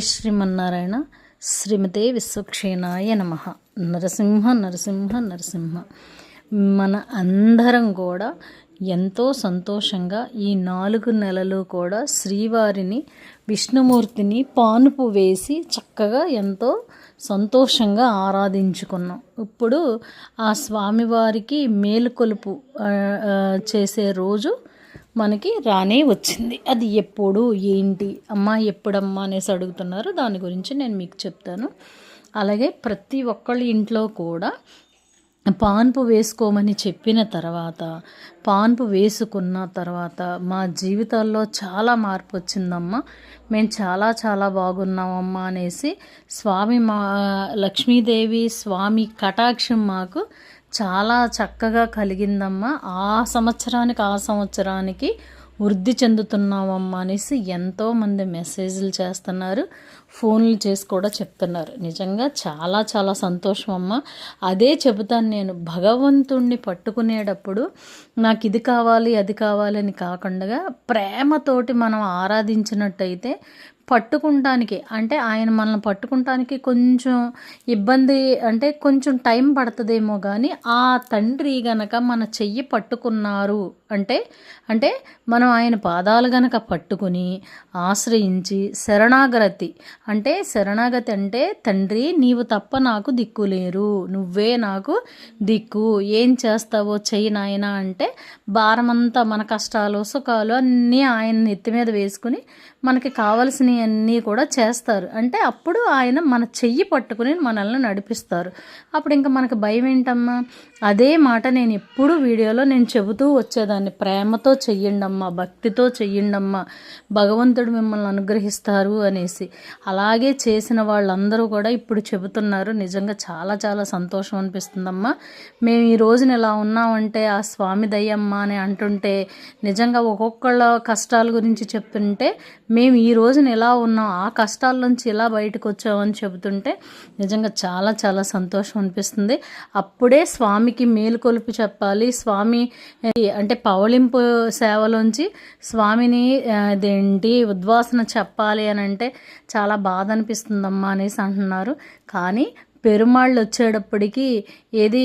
శ్రీమన్నారాయణ శ్రీమతే విశ్వక్షేణాయ నమ. నరసింహ నరసింహ నరసింహ. మన అందరం కూడా ఎంతో సంతోషంగా ఈ నాలుగు నెలలు కూడా శ్రీవారిని విష్ణుమూర్తిని పానుపు వేసి చక్కగా ఎంతో సంతోషంగా ఆరాధించుకున్నాం. ఇప్పుడు ఆ స్వామివారికి మేలుకొలుపు చేసే రోజు మనకి రానే వచ్చింది. అది ఎప్పుడు ఏంటి అమ్మ ఎప్పుడమ్మా అనేసి అడుగుతున్నారు. దాని గురించి నేను మీకు చెప్తాను. అలాగే ప్రతి ఒక్కళ్ళ ఇంట్లో కూడా పాన్పు వేసుకోమని చెప్పిన తర్వాత పాన్పు వేసుకున్న తర్వాత మా జీవితాల్లో చాలా మార్పు వచ్చిందమ్మా. మేము చాలా చాలా బాగున్నామమ్మా అనేసి స్వామి మా లక్ష్మీదేవి స్వామి కటాక్షం మాకు చాలా చక్కగా కలిగిందమ్మా. ఆ సంవత్సరానికి ఆ సంవత్సరానికి వృద్ధి చెందుతున్నామమ్మా అనేసి ఎంతోమంది మెసేజ్లు చేస్తున్నారు. ఫోన్లు చేసి కూడా చెప్తున్నారు. నిజంగా చాలా చాలా సంతోషం అమ్మ అదే చెబుతాను నేను. భగవంతుణ్ణి పట్టుకునేటప్పుడు నాకు ఇది కావాలి అది కావాలి అని కాకుండా ప్రేమతోటి మనం ఆరాధించినట్టయితే పట్టుకుంటానికి అంటే ఆయన మనల్ని పట్టుకుంటానికి కొంచెం ఇబ్బంది అంటే కొంచెం టైం పడుతుందేమో కానీ ఆ తండ్రి గనక మన చెయ్యి పట్టుకున్నారు అంటే అంటే మనం ఆయన పాదాలు గనక పట్టుకుని ఆశ్రయించి శరణాగతి అంటే శరణాగతి అంటే తండ్రి నీవు తప్ప నాకు దిక్కు లేరు నువ్వే నాకు దిక్కు ఏం చేస్తావో చెయ్యి నాయనా అంటే భారమంతా మన కష్టాలు సుఖాలు అన్నీ ఆయన నెత్తి మీద వేసుకుని మనకి కావలసినవి అన్నీ కూడా చేస్తారు. అంటే అప్పుడు ఆయన మన చెయ్యి పట్టుకుని మనల్ని నడిపిస్తారు. అప్పుడు ఇంకా మనకు భయం ఏంటమ్మా? అదే మాట నేను ఎప్పుడు వీడియోలో నేను చెబుతూ వచ్చేదాన్ని. ప్రేమతో చెయ్యండమ్మా భక్తితో చెయ్యండమ్మా భగవంతుడు మిమ్మల్ని అనుగ్రహిస్తారు అనేసి. అలాగే చేసిన వాళ్ళందరూ కూడా ఇప్పుడు చెబుతున్నారు. నిజంగా చాలా చాలా సంతోషం అనిపిస్తుందమ్మా. మేము ఈ రోజున ఇలా ఉన్నామంటే ఆ స్వామి దయ్యమ్మ అని అంటుంటే నిజంగా ఒక్కొక్కళ్ళ కష్టాల గురించి చెప్తుంటే మేము ఈ రోజున ఎలా ఉన్నాం ఆ కష్టాల నుంచి ఎలా బయటకు వచ్చామని చెబుతుంటే నిజంగా చాలా చాలా సంతోషం అనిపిస్తుంది. అప్పుడే స్వామి స్వామికి మేలుకొలుపు చెప్పాలి. స్వామి అంటే పవళింపు సేవలోంచి స్వామిని ఆ, అదేంటి ఉద్వాసన చెప్పాలి అని అంటే చాలా బాధ అనిపిస్తుందమ్మా అనేసి అంటున్నారు. కానీ పెరుమాళ్ళు వచ్చేటప్పటికి ఏది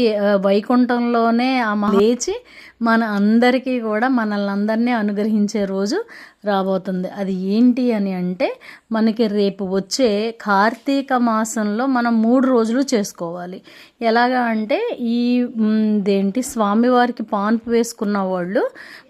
వైకుంఠంలోనే ఆ లేచి మన అందరికీ కూడా మనల్ని అందరినీ అనుగ్రహించే రోజు రాబోతుంది. అది ఏంటి అని అంటే మనకి రేపు వచ్చే కార్తీక మాసంలో మనం మూడు రోజులు చేసుకోవాలి. ఎలాగా అంటే ఈ దేంటి స్వామివారికి పాన్పు వేసుకున్న వాళ్ళు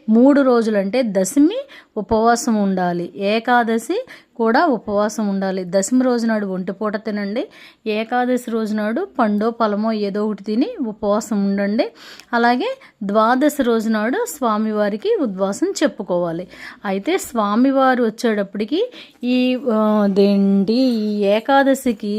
మూడు రోజులు అంటే దశమి ఉపవాసం ఉండాలి. ఏకాదశి కూడా ఉపవాసం ఉండాలి. దశమి రోజు నాడు ఒంటిపూట తినండి. ఏకాదశి రోజు నాడు పండో పలమో ఏదో ఒకటి తిని ఉపవాసం ఉండండి. అలాగే ద్వాదశి రోజు నాడు స్వామివారికి ఉద్వాసం చెప్పుకోవాలి. అయితే స్వామివారు వచ్చేటప్పటికి ఈ అదేంటి ఈ ఏకాదశికి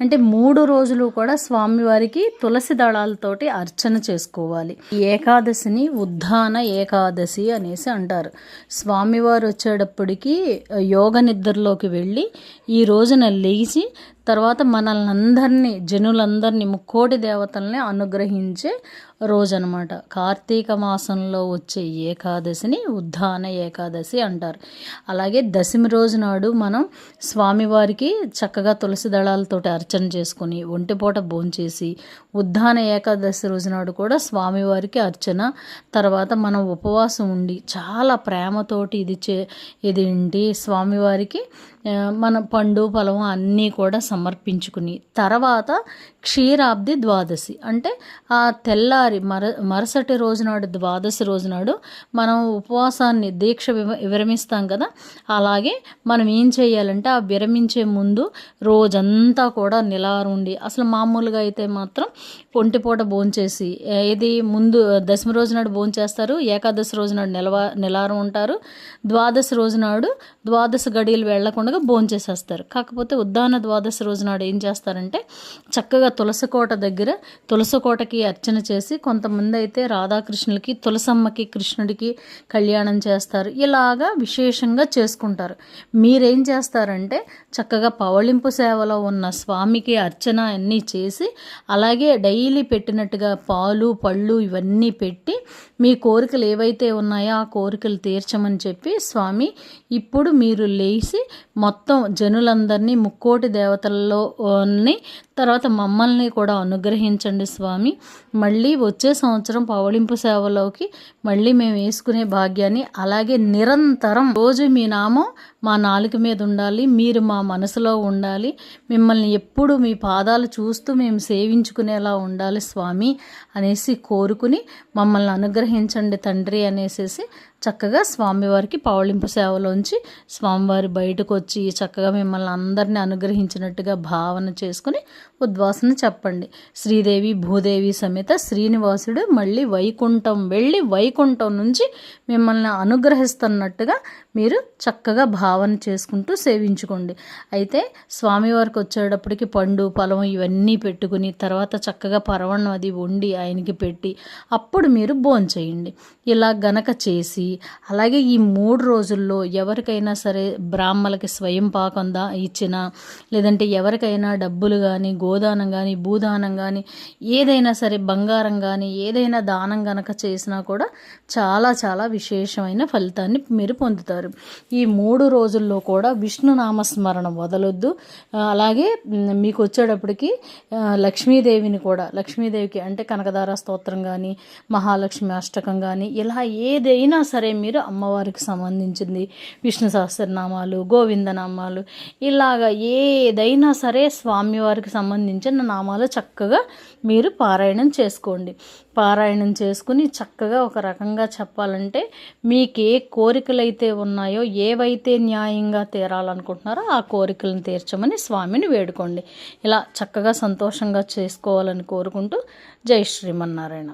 అంటే మూడు రోజులు కూడా స్వామివారికి తులసి దళాలతోటి అర్చన చేసుకోవాలి. ఈ ఏకాదశిని ఉద్ధాన ఏకాదశి అనేసి అంటారు. స్వామివారు వచ్చేటప్పటికి యోగ నిద్రలోకి వెళ్ళి ఈ రోజున లేచి తర్వాత మనల్ని అందరినీ జనులందరినీ ముక్కోటి దేవతల్ని అనుగ్రహించే రోజు అనమాట కార్తీక మాసంలో వచ్చే ఏకాదశిని ఉద్ధాన ఏకాదశి అంటారు. అలాగే దశమి రోజు నాడు మనం స్వామివారికి చక్కగా తులసి దళాలతోటి అర్చన చేసుకుని ఒంటిపూట భోంచేసి ఉద్ధాన ఏకాదశి రోజు నాడు కూడా స్వామివారికి అర్చన తర్వాత మనం ఉపవాసం ఉండి చాలా ప్రేమతోటి ఇది చే ఇదేంటి స్వామివారికి మన పండు ఫలం అన్నీ కూడా సమర్పించుకుని తర్వాత క్షీరాబ్ది ద్వాదశి. అంటే ఆ తెల్లారి మర మరుసటి రోజునాడు ద్వాదశి రోజునాడు మనం ఉపవాసాన్ని దీక్ష వివ- విరమిస్తాం కదా? అలాగే మనం ఏం చేయాలంటే ఆ విరమించే ముందు రోజంతా కూడా నిలారుండి అసలు మామూలుగా అయితే మాత్రం ఒంటిపూట భోంచేసి ఏది ముందు దశమి రోజు నాడు భోంచేస్తారు ఏకాదశి రోజు నాడు నిలవ నిలారం ఉంటారు. ద్వాదశి రోజు నాడు ద్వాదశి గడియలు వెళ్ళకుండా భోంచేసేస్తారు కాకపోతే ఉద్దాన ద్వాదశి రోజు నాడు ఏం చేస్తారంటే చక్కగా తులసికోట దగ్గర తులసికోటకి అర్చన చేసి కొంతమంది అయితే రాధాకృష్ణులకి తులసమ్మకి కృష్ణుడికి కళ్యాణం చేస్తారు. ఇలాగా విశేషంగా చేసుకుంటారు. మీరేం చేస్తారంటే చక్కగా పవళింపు సేవలో ఉన్న స్వామికి అర్చన అన్నీ చేసి అలాగే డైలీ పెట్టినట్టుగా పాలు పళ్ళు ఇవన్నీ పెట్టి మీ కోరికలు ఏవైతే ఉన్నాయో ఆ కోరికలు తీర్చమని చెప్పి స్వామి ఇప్పుడు మీరు లేచి మొత్తం జనులందరినీ ముక్కోటి దేవతల్లోని తర్వాత మమ్మల్ని కూడా అనుగ్రహించండి స్వామి. మళ్ళీ వచ్చే సంవత్సరం పవళింపు సేవలోకి మళ్ళీ మేము వేసుకునే భాగ్యాన్ని అలాగే నిరంతరం రోజు మీ నామం మా నాలుక మీద ఉండాలి మీరు మా మనసులో ఉండాలి మిమ్మల్ని ఎప్పుడు మీ పాదాలు చూస్తూ మేము సేవించుకునేలా ఉండాలి స్వామి అనేసి కోరుకుని మమ్మల్ని అనుగ్రహించండి తండ్రి అనేసి చక్కగా స్వామివారికి పవళింపు సేవలోంచి స్వామివారి బయటకు వచ్చి వచ్చి చక్కగా మిమ్మల్ని అందరినీ అనుగ్రహించినట్టుగా భావన చేసుకుని ఉద్వాసన చెప్పండి. శ్రీదేవి భూదేవి సమేత శ్రీనివాసుడు మళ్ళీ వైకుంఠం వెళ్ళి వైకుంఠం నుంచి మిమ్మల్ని అనుగ్రహిస్తున్నట్టుగా మీరు చక్కగా భావన చేసుకుంటూ సేవించుకోండి. అయితే స్వామివారికి వచ్చేటప్పటికి పండు పొలం ఇవన్నీ పెట్టుకుని తర్వాత చక్కగా పరవణం అది వండి ఆయనకి పెట్టి అప్పుడు మీరు భోంచేయండి. ఇలా గనక చేసి అలాగే ఈ మూడు రోజుల్లో ఎవరికైనా సరే బ్రాహ్మలకి స్వయం పాకం దా ఇచ్చిన లేదంటే ఎవరికైనా డబ్బులు కానీ గోదానం కానీ భూదానం కానీ ఏదైనా సరే బంగారం కానీ ఏదైనా దానం గనక చేసినా కూడా చాలా చాలా విశేషమైన ఫలితాన్ని మీరు పొందుతారు. ఈ మూడు రోజుల్లో కూడా విష్ణు నామస్మరణ వదలొద్దు. అలాగే మీకు వచ్చేటప్పటికి లక్ష్మీదేవిని కూడా లక్ష్మీదేవికి అంటే కనకదార స్తోత్రం కానీ మహాలక్ష్మి అష్టకం కానీ ఇలా ఏదైనా సరే మీరు అమ్మవారికి సంబంధించింది విష్ణు సహస్రనామాలు నామాలు ఇలాగ ఏదైనా సరే స్వామివారికి సంబంధించిన నామాలు చక్కగా మీరు పారాయణం చేసుకోండి. పారాయణం చేసుకుని చక్కగా ఒక రకంగా చెప్పాలంటే మీకు ఏ కోరికలు అయితే ఉన్నాయో ఏవైతే న్యాయంగా తీరాలనుకుంటున్నారో ఆ కోరికలను తీర్చమని స్వామిని వేడుకోండి. ఇలా చక్కగా సంతోషంగా చేసుకోవాలని కోరుకుంటూ జై శ్రీమన్నారాయణ.